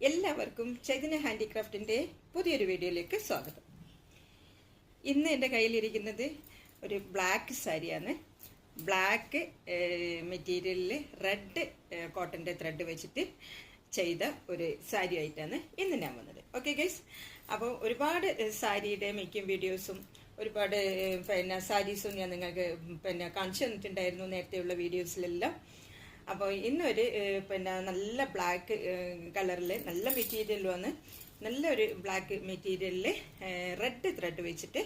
എല്ലാവർക്കും ചൈതന്യ ഹാൻഡിക്രാഫ്റ്റിന്റെ പുതിയൊരു വീഡിയോയിലേക്ക് സ്വാഗതം. ഇന്ന് എന്റെ കയ്യിലിരിക്കുന്നത് ഒരു ബ്ലാക്ക് സാരിയാണ്. ബ്ലാക്ക് മെറ്റീരിയലിൽ റെഡ് കോട്ടന്റെ ത്രെഡ് വെച്ചിട്ട് ചെയ്ത ഒരു സാരി ആയിട്ടാണ് ഇന്ന് ഞാൻ വന്നത്. ഓക്കെ ഗൈസ് അപ്പോൾ ഒരുപാട് സാരിയുടെ മേക്കിംഗ് വീഡിയോസും ഒരുപാട് പിന്നെ സാരീസും ഞാൻ നിങ്ങൾക്ക് പിന്നെ കാണിച്ചു തന്നിട്ടുണ്ടായിരുന്നു നേരത്തെയുള്ള വീഡിയോസിലെല്ലാം അപ്പോൾ ഇന്നൊരു പിന്നെ നല്ല ബ്ലാക്ക് കളറിൽ നല്ല മെറ്റീരിയൽ വന്ന് നല്ലൊരു ബ്ലാക്ക് മെറ്റീരിയലിൽ റെഡ് ത്രെഡ് വെച്ചിട്ട്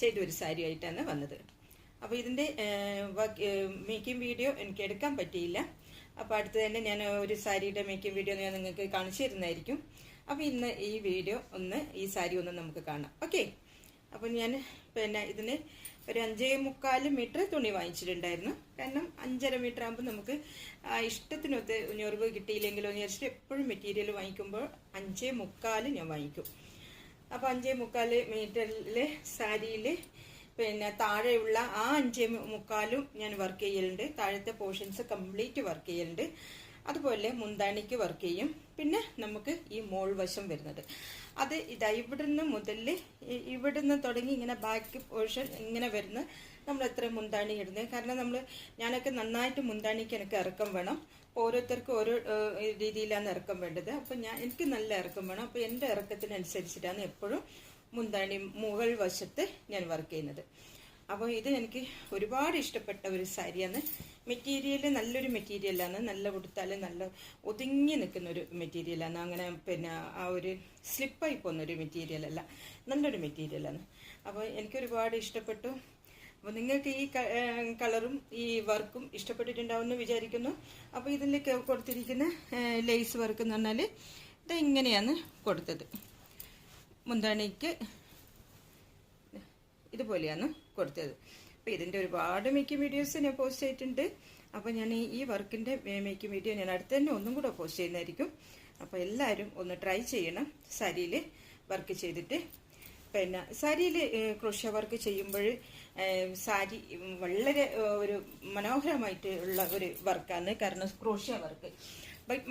ചെയ്ത ഒരു സാരി ആയിട്ടാണ് വന്നത്. അപ്പോൾ ഇതിന്റെ മേക്കിംഗ് വീഡിയോ എനിക്ക് എടുക്കാൻ പറ്റിയില്ല. അപ്പോൾ അടുത്ത് തന്നെ ഞാൻ ഒരു സാരിയുടെ മേക്കിംഗ് വീഡിയോ ഞാൻ നിങ്ങൾക്ക് കാണിച്ചു തരുന്നതായിരിക്കും. അപ്പോൾ ഇന്ന് ഈ വീഡിയോ ഒന്ന് ഈ സാരി ഒന്ന് നമുക്ക് കാണാം. ഓക്കെ അപ്പോൾ ഞാൻ പിന്നെ ഇതിന് ഒരു അഞ്ചേ മുക്കാൽ മീറ്റർ തുണി വാങ്ങിച്ചിട്ടുണ്ടായിരുന്നു. കാരണം അഞ്ചര മീറ്റർ ആകുമ്പോൾ നമുക്ക് ഇഷ്ടത്തിനൊത്ത് ഞൊറിവ് കിട്ടിയില്ലെങ്കിലോ എന്ന് വിചാരിച്ചിട്ട് എപ്പോഴും മെറ്റീരിയൽ വാങ്ങിക്കുമ്പോൾ അഞ്ചേ മുക്കാൽ ഞാൻ വാങ്ങിക്കും. അപ്പോൾ അഞ്ചേ മുക്കാൽ മീറ്ററിൽ സാരിയിൽ പിന്നെ താഴെയുള്ള ആ അഞ്ചേ മുക്കാലും ഞാൻ വർക്ക് ചെയ്യലുണ്ട്. താഴത്തെ പോർഷൻസ് കംപ്ലീറ്റ് വർക്ക് ചെയ്യലുണ്ട്. അതുപോലെ മുന്താണിക്ക് വർക്ക് ചെയ്യും. പിന്നെ നമുക്ക് ഈ മോൾ വശം വരുന്നത്. അത് ഇതാ ഇവിടുന്ന് മുതൽ ഇവിടുന്ന് തുടങ്ങി ഇങ്ങനെ ബാക്ക് പോർഷൻ ഇങ്ങനെ വരുന്ന. നമ്മൾ എത്ര മുന്താണി ഇടുന്നത്. കാരണം നമ്മൾ ഞാനൊക്കെ നന്നായിട്ട് മുന്താണിക്ക് എനിക്ക് ഇറക്കം വേണം. ഓരോരുത്തർക്കും ഓരോ രീതിയിലാണ് ഇറക്കം വേണ്ടത്. അപ്പം ഞാൻ എനിക്ക് നല്ല ഇറക്കം വേണം. അപ്പോൾ എന്റെ ഇറക്കത്തിനനുസരിച്ചിട്ടാണ് എപ്പോഴും മുന്താണി മുകൾ വശത്ത് ഞാൻ വർക്ക് ചെയ്യുന്നത്. അപ്പോൾ ഇത് എനിക്ക് ഒരുപാട് ഇഷ്ടപ്പെട്ട ഒരു സാരിയാണ്. മെറ്റീരിയൽ നല്ലൊരു മെറ്റീരിയലാണ്. നല്ല കൊടുത്താൽ നല്ല ഒതുങ്ങി നിൽക്കുന്ന ഒരു മെറ്റീരിയലാണ്. അങ്ങനെ പിന്നെ ആ ഒരു സ്ലിപ്പായി പോകുന്ന ഒരു മെറ്റീരിയൽ അല്ല നല്ലൊരു മെറ്റീരിയലാണ്. അപ്പോൾ എനിക്കൊരുപാട് ഇഷ്ടപ്പെട്ടു. അപ്പോൾ നിങ്ങൾക്ക് ഈ കളറും ഈ വർക്കും ഇഷ്ടപ്പെട്ടിട്ടുണ്ടാവുമെന്ന് വിചാരിക്കുന്നു. അപ്പോൾ ഇതിൽ കൊടുത്തിരിക്കുന്ന ലേസ് വർക്ക് എന്ന് പറഞ്ഞാൽ ഇത് ഇങ്ങനെയാണ് കൊടുത്തത്? മുന്താണിക്ക് ഇതുപോലെയാണ് കൊടുത്തത്. അപ്പോൾ ഇതിന്റെ ഒരുപാട് മേക്കിംഗ് വീഡിയോസ് ഞാൻ പോസ്റ്റ് ചെയ്തിട്ടുണ്ട്. അപ്പോൾ ഞാൻ ഈ വർക്കിന്റെ മേക്കിംഗ് വീഡിയോ ഞാൻ അടുത്ത് തന്നെ ഒന്നും കൂടെ പോസ്റ്റ് ചെയ്യുന്നതായിരിക്കും. അപ്പോൾ എല്ലാവരും ഒന്ന് ട്രൈ ചെയ്യണം സാരിയിൽ വർക്ക് ചെയ്തിട്ട്. പിന്നെ സാരിയിൽ ക്രോഷ്യ വർക്ക് ചെയ്യുമ്പോൾ സാരി വളരെ ഒരു മനോഹരമായിട്ട് ഉള്ള ഒരു വർക്കാണ് കാരണം ക്രോഷ്യ വർക്ക്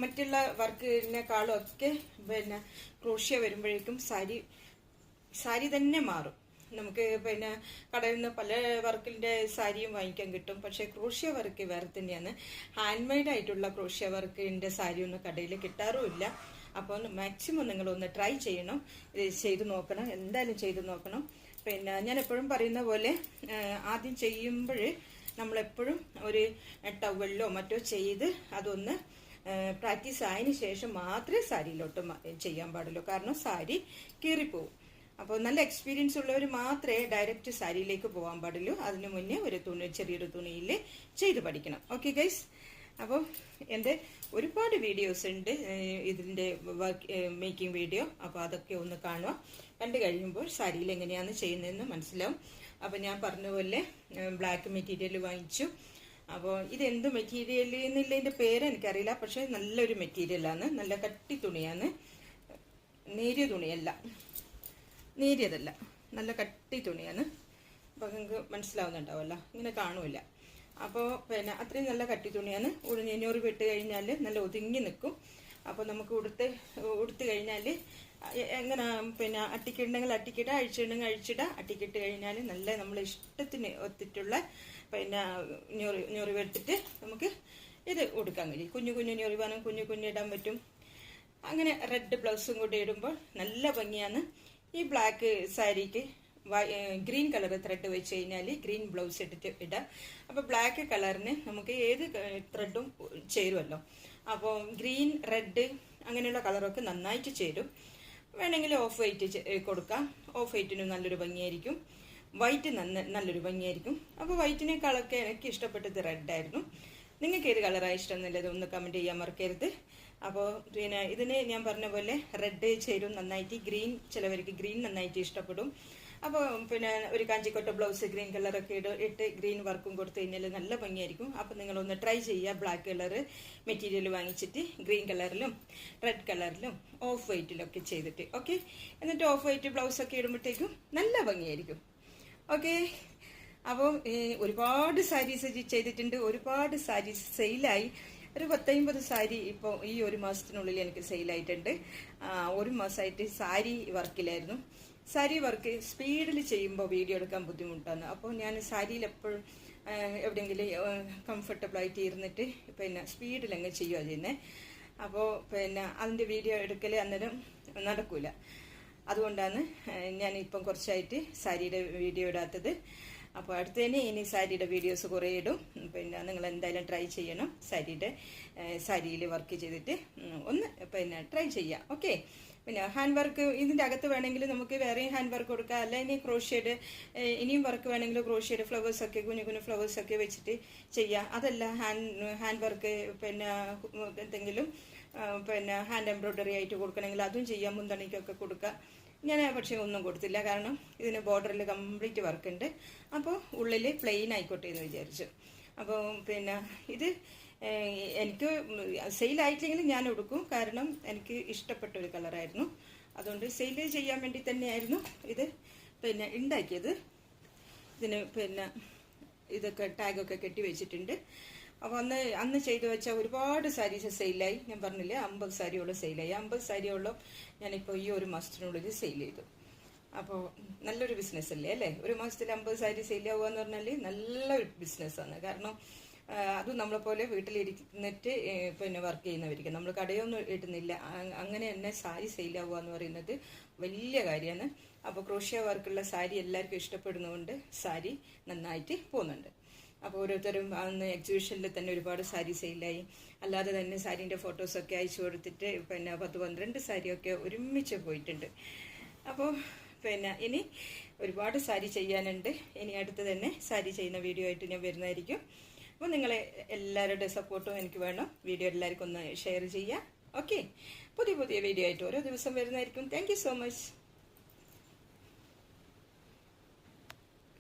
മറ്റുള്ള വർക്കിനേക്കാളും ഒക്കെ പിന്നെ ക്രോഷ്യ വരുമ്പോഴേക്കും സാരി സാരി തന്നെ മാറും. നമുക്ക് പിന്നെ കടയിൽ നിന്ന് പല വർക്കിന്റെ സാരിയും വാങ്ങിക്കാൻ കിട്ടും. പക്ഷേ ക്രോഷ്യ വർക്ക് വേറെ തന്നെയാണ്. ഹാൻഡ് മെയ്ഡ് ആയിട്ടുള്ള ക്രോഷ്യ വർക്കിന്റെ സാരി ഒന്നും കടയിൽ കിട്ടാറുമില്ല. അപ്പോൾ മാക്സിമം നിങ്ങളൊന്ന് ട്രൈ ചെയ്യണം. ഇത് ചെയ്തു നോക്കണം. എന്തായാലും ചെയ്തു നോക്കണം. പിന്നെ ഞാൻ എപ്പോഴും പറയുന്ന പോലെ ആദ്യം ചെയ്യുമ്പോൾ നമ്മളെപ്പോഴും ഒരു ടവലിലോ മറ്റോ ചെയ്ത് അതൊന്ന് പ്രാക്ടീസ് ആയതിനു ശേഷം മാത്രമേ സാരിയിലോട്ട് ചെയ്യാൻ പാടുള്ളൂ. കാരണം സാരി കീറിപ്പോവും. അപ്പോൾ നല്ല എക്സ്പീരിയൻസ് ഉള്ളവർ മാത്രമേ ഡയറക്റ്റ് സാരിയിലേക്ക് പോകാൻ പാടുള്ളൂ. അതിന് മുന്നേ ഒരു തുണി ചെറിയൊരു തുണിയിൽ ചെയ്ത് പഠിക്കണം. ഓക്കെ ഗൈസ് അപ്പോൾ എന്റെ ഒരുപാട് വീഡിയോസ് ഉണ്ട്. ഇതിന്റെ വർക്ക് മേക്കിംഗ് വീഡിയോ അപ്പോൾ അതൊക്കെ ഒന്ന് കാണുക. കണ്ടു കഴിയുമ്പോൾ സാരിയിൽ എങ്ങനെയാണ് ചെയ്യുന്നതെന്ന് മനസ്സിലാവും. അപ്പോൾ ഞാൻ പറഞ്ഞ പോലെ ബ്ലാക്ക് മെറ്റീരിയൽ വാങ്ങിച്ചു. അപ്പോൾ ഇത് എന്ത് മെറ്റീരിയൽ എന്നുള്ളതിന്റെ പേര് എനിക്കറിയില്ല. പക്ഷേ നല്ലൊരു മെറ്റീരിയലാണ് നല്ല കട്ടി തുണിയാണ്. നേരിയ തുണിയല്ല. നേരിയതല്ല. നല്ല കട്ടി തുണിയാണ്. അപ്പോൾ നിങ്ങൾക്ക് മനസ്സിലാവുന്നുണ്ടാവുമല്ലോ. ഇങ്ങനെ കാണൂല അപ്പോൾ പിന്നെ അത്രയും നല്ല കട്ടി തുണിയാണ്. ഉഴിഞ്ഞൂറ് വിട്ട് കഴിഞ്ഞാൽ നല്ല ഒതുങ്ങി നിൽക്കും. അപ്പോൾ നമുക്ക് ഉടുത്ത് ഉടുത്ത് കഴിഞ്ഞാൽ എങ്ങനെ പിന്നെ അട്ടിക്കിടണമെങ്കിൽ അട്ടിക്കിട അഴിച്ചിടണമെങ്കിൽ അഴിച്ചിട അട്ടിക്കിട്ട് കഴിഞ്ഞാൽ നല്ല നമ്മൾ ഇഷ്ടത്തിന് ഒത്തിട്ടുള്ള പിന്നെ ഞൊറി വെട്ടിട്ട് നമുക്ക് ഇത് ഉടുക്കാൻ കഴിയും. കുഞ്ഞു കുഞ്ഞു ഞൊറിവാനും കുഞ്ഞു കുഞ്ഞു ഇടാൻ പറ്റും. അങ്ങനെ റെഡ് ബ്ലൗസും കൂടി ഇടുമ്പോൾ നല്ല ഭംഗിയാണ്. ഈ ബ്ലാക്ക് സാരിക്ക് ഗ്രീൻ കളർ ത്രെഡ് വെച്ച് കഴിഞ്ഞാൽ ഗ്രീൻ ബ്ലൗസ് ഇട്ടിട്ട് ഇടാം. അപ്പോൾ ബ്ലാക്ക് കളറിന് നമുക്ക് ഏത് ത്രെഡും ചേരുമല്ലോ അപ്പോൾ ഗ്രീൻ റെഡ് അങ്ങനെയുള്ള കളറൊക്കെ നന്നായിട്ട് ചേരും. വേണമെങ്കിൽ ഓഫ് വൈറ്റ് കൊടുക്കാം. ഓഫ് വൈറ്റിനും നല്ലൊരു ഭംഗിയായിരിക്കും. വൈറ്റ് നന്ന നല്ലൊരു ഭംഗിയായിരിക്കും. അപ്പോൾ വൈറ്റിനേക്കാളൊക്കെ എനിക്ക് ഇഷ്ടപ്പെട്ടത് റെഡായിരുന്നു നിങ്ങൾക്ക് ഏത് കളറാണ് ഇഷ്ടം എന്നുള്ളത് ഒന്ന് കമന്റ് ചെയ്യാൻ മറക്കരുത്. അപ്പോൾ പിന്നെ ഇതിന് ഞാൻ പറഞ്ഞ പോലെ റെഡ് ചേരും നന്നായിട്ട് ഗ്രീൻ ചിലവർക്ക് ഗ്രീൻ നന്നായിട്ട് ഇഷ്ടപ്പെടും. അപ്പോൾ പിന്നെ ഒരു കാഞ്ചിക്കൊട്ട ബ്ലൗസ് ഗ്രീൻ കളറൊക്കെ ഇട ഇട്ട് ഗ്രീൻ വർക്കും കൊടുത്തു കഴിഞ്ഞാൽ നല്ല ഭംഗിയായിരിക്കും. അപ്പോൾ നിങ്ങളൊന്ന് ട്രൈ ചെയ്യുക ബ്ലാക്ക് കളർ മെറ്റീരിയൽ വാങ്ങിച്ചിട്ട് ഗ്രീൻ കളറിലും റെഡ് കളറിലും ഓഫ് വൈറ്റിലൊക്കെ ചെയ്തിട്ട് ഓക്കെ എന്നിട്ട് ഓഫ് വൈറ്റ് ബ്ലൗസൊക്കെ ഇടുമ്പോഴത്തേക്കും നല്ല ഭംഗിയായിരിക്കും. ഓക്കെ അപ്പോൾ ഒരുപാട് സാരീസ് ചെയ്തിട്ടുണ്ട് ഒരുപാട് സാരീസ് സെയിലായി ഒരു പത്തമ്പത് സാരി ഇപ്പോൾ ഈ ഒരു മാസത്തിനുള്ളിൽ എനിക്ക് സെയിലായിട്ടുണ്ട്. ഒരു മാസമായിട്ട് സാരി വർക്കിലായിരുന്നു. സാരി വർക്ക് സ്പീഡിൽ ചെയ്യുമ്പോൾ വീഡിയോ എടുക്കാൻ ബുദ്ധിമുട്ടാണ്. അപ്പോൾ ഞാൻ സാരിയിൽ എപ്പോഴും എവിടെയെങ്കിലും കംഫർട്ടബിളായിട്ട് ഇരുന്നിട്ട് പിന്നെ സ്പീഡിൽ അങ്ങ് ചെയ്യുക ചെയ്യുന്നത് അപ്പോൾ പിന്നെ അതിന്റെ വീഡിയോ എടുക്കൽ അന്നേരം നടക്കൂല. അതുകൊണ്ടാണ് ഞാൻ ഇപ്പം കുറച്ചായിട്ട് സാരിയുടെ വീഡിയോ ഇടാത്തത്. അപ്പോൾ അടുത്തതിന് ഇനി സാരിയുടെ വീഡിയോസ് കുറേ ഇടും. പിന്നെ നിങ്ങൾ എന്തായാലും ട്രൈ ചെയ്യണം സാരിയുടെ സാരിയിൽ വർക്ക് ചെയ്തിട്ട്. ഒന്ന് പിന്നെ ട്രൈ ചെയ്യാം. ഓക്കെ പിന്നെ ഹാൻഡ് വർക്ക് ഇതിന്റെ അകത്ത് വേണമെങ്കിൽ നമുക്ക് വേറെയും ഹാൻഡ് വർക്ക് കൊടുക്കാം. അല്ല ഇനി ക്രോഷ്യയുടെ ഇനിയും വർക്ക് വേണമെങ്കിൽ ക്രോഷ്യയുടെ ഫ്ലവേഴ്സ് ഒക്കെ കുഞ്ഞു കുഞ്ഞു ഫ്ലവേഴ്സ് ഒക്കെ വെച്ചിട്ട് ചെയ്യാം. അതല്ല ഹാൻഡ് ഹാൻഡ് വർക്ക് പിന്നെ എന്തെങ്കിലും പിന്നെ ഹാൻഡ് എംബ്രോയ്ഡറി ആയിട്ട് കൊടുക്കണമെങ്കിൽ അതും ചെയ്യാം മുന്തണിക്കൊക്കെ കൊടുക്കാം. ഞാൻ പക്ഷേ ഒന്നും കൊടുത്തില്ല കാരണം ഇതിന് ബോർഡറിൽ കംപ്ലീറ്റ് വർക്ക് ഉണ്ട്. അപ്പോൾ ഉള്ളിൽ പ്ലെയിൻ ആയിക്കോട്ടെ എന്ന് വിചാരിച്ചു. അപ്പോൾ പിന്നെ ഇത് എനിക്ക് സെയിൽ ആയിട്ടില്ലെങ്കിൽ ഞാൻ എടുക്കും. കാരണം എനിക്ക് ഇഷ്ടപ്പെട്ട ഒരു കളറായിരുന്നു അതുകൊണ്ട് സെയിൽ ചെയ്യാൻ വേണ്ടി തന്നെയായിരുന്നു ഇത് പിന്നെ ഉണ്ടാക്കിയത്. ഇതിന് പിന്നെ ഇതൊക്കെ ടാഗൊക്കെ കെട്ടി വെച്ചിട്ടുണ്ട്. അപ്പോൾ അന്ന് അന്ന് ചെയ്തു വെച്ച ഒരുപാട് സാരീസ് സെയിലായി ഞാൻ പറഞ്ഞില്ലേ അമ്പത് സാരിയോളം സെയിലായി അമ്പത് സാരിയോളം ഞാനിപ്പോൾ ഈ ഒരു മാസത്തിനുള്ളിൽ സെയിൽ ചെയ്തു. അപ്പോൾ നല്ലൊരു ബിസിനസ് അല്ലേ അല്ലേ? ഒരു മാസത്തിൽ അമ്പത് സാരി സെയിലാവുക എന്ന് പറഞ്ഞാൽ നല്ലൊരു ബിസിനസ്സാണ് കാരണം അത് നമ്മളെപ്പോലെ വീട്ടിലിരിക്കുന്നിട്ട് പിന്നെ വർക്ക് ചെയ്യുന്നവർക്ക് നമ്മൾ കടയൊന്നും ഇടുന്നില്ല. അങ്ങനെ തന്നെ സാരി സെയിലാവുക എന്ന് പറയുന്നത് വലിയ കാര്യമാണ്. അപ്പോൾ ക്രോഷ്യ വർക്കുള്ള സാരി എല്ലാവർക്കും ഇഷ്ടപ്പെടുന്നതുകൊണ്ട് സാരി നന്നായിട്ട് പോകുന്നുണ്ട്. അപ്പോൾ ഓരോരുത്തരും അന്ന് എക്സിബിഷനിൽ തന്നെ ഒരുപാട് സാരി സെയിലായി. അല്ലാതെ തന്നെ സാരീന്റെ ഫോട്ടോസൊക്കെ അയച്ചു കൊടുത്തിട്ട് പിന്നെ പത്ത് പന്ത്രണ്ട് സാരിയൊക്കെ ഒരുമിച്ച് പോയിട്ടുണ്ട്. അപ്പോൾ പിന്നെ ഇനി ഒരുപാട് സാരി ചെയ്യാനുണ്ട്. ഇനി അടുത്ത് തന്നെ സാരി ചെയ്യുന്ന വീഡിയോ ആയിട്ട് ഞാൻ വരുന്നതായിരിക്കും. അപ്പോൾ നിങ്ങളെ എല്ലാവരുടെ സപ്പോർട്ടും എനിക്ക് വേണം. വീഡിയോ എല്ലാവർക്കും ഒന്ന് ഷെയർ ചെയ്യുക. ഓക്കെ. പുതിയ പുതിയ വീഡിയോ ആയിട്ട് ഓരോ ദിവസം വരുന്നതായിരിക്കും. Thank so much